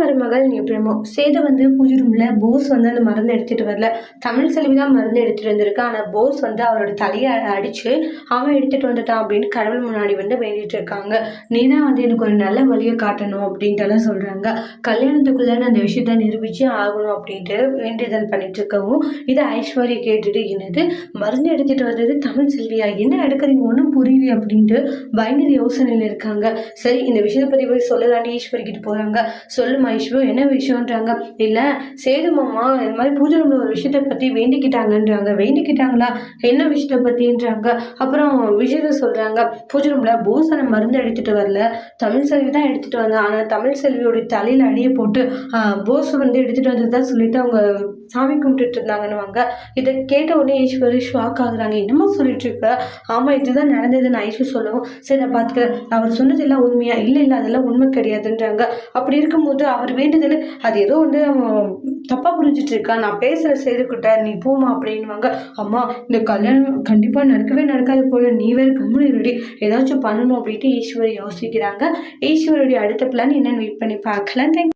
மருமகள் எப்படிமோ சேது வந்து பூஜை போஸ் வந்து அந்த மருந்து எடுத்துட்டு வரல. தமிழ் செல்வி தான் மருந்து எடுத்துட்டு வந்திருக்கு. ஆனால் போஸ் வந்து அவளோட தலையை அடிச்சு அவன் எடுத்துட்டு வந்துட்டான் அப்படின்னு கடவுள் முன்னாடி வந்து வேண்டிட்டு இருக்காங்க. நீதான் வந்து எனக்கு ஒரு நல்ல வழியை காட்டணும் அப்படின்ட்டு எல்லாம் சொல்றாங்க. கல்யாணத்துக்குள்ள நான் அந்த விஷயத்த நிரூபிச்சு ஆகணும் அப்படின்ட்டு வேண்டுதல் பண்ணிட்டு இருக்கவும் இதை ஐஸ்வர்யா கேட்டுட்டு என்னது? மருந்து எடுத்துட்டு வந்தது தமிழ் செல்வியா? என்ன எடுக்கிறீங்க ஒன்றும் புரியல அப்படின்ட்டு பயங்கர யோசனையில் இருக்காங்க. சரி இந்த விஷயத்தை பற்றி போய் சொல்லலாண்டி ஈஸ்வரிக்கிட்டு கிட்ட போகிறாங்க சொல்லுமா ஈஸ்வரு என்ன விஷயன்றாங்க இல்லை சேது மாமா இந்த மாதிரி பூஜை ரூமில் ஒரு விஷயத்தை பற்றி வேண்டிக்கிட்டாங்கன்றாங்க. வேண்டிக்கிட்டாங்களா? என்ன விஷயத்தை பற்றின்றாங்க அப்புறம் விஷயத்த சொல்கிறாங்க பூஜை ரூமில் பூசனை மருந்து எடுத்துகிட்டு வரல. தமிழ் செல்வி தான் எடுத்துகிட்டு வந்தேன் ஆனால் தமிழ் செல்வியோடைய தலையில் அடியை போட்டு போஸ் வந்து எடுத்துகிட்டு வந்ததா சொல்லிட்டு அவங்க சாமி கும்பிட்டுட்டு இருந்தாங்கன்னு இதை கேட்ட உடனே ஈஸ்வரி ஷாக் ஆகுறாங்க. என்னமோ சொல்லிட்டு இருக்க? ஆமாம் இதுதான் நடந்ததுன்னு ஐஸ்வர் சொல்லவும் சரி நான் பார்த்துக்கிறேன் அவர் சொன்னதெல்லாம் உண்மையா? இல்லை இல்லை அதெல்லாம் உண்மை கிடையாதுன்றாங்க. அப்படி இருக்கும்போது அவர் வேண்டுதல் அது ஏதோ வந்து அவன் தப்பாக புரிஞ்சிட்டு இருக்கா நான் பேசுகிற செய்துக்கிட்ட நீ போமா அப்படின்வாங்க அம்மா இந்த கல்யாணம் கண்டிப்பாக நடக்கவே நடக்காது போல நீ வேறு கம்முனு ரெடி ஏதாச்சும் பண்ணணும் அப்படின்ட்டு ஈஸ்வரி யோசிக்கிறாங்க. ஈஸ்வருடைய அடுத்த பிளான் என்னன்னு வெயிட் பண்ணி பார்க்கலாம். தேங்க்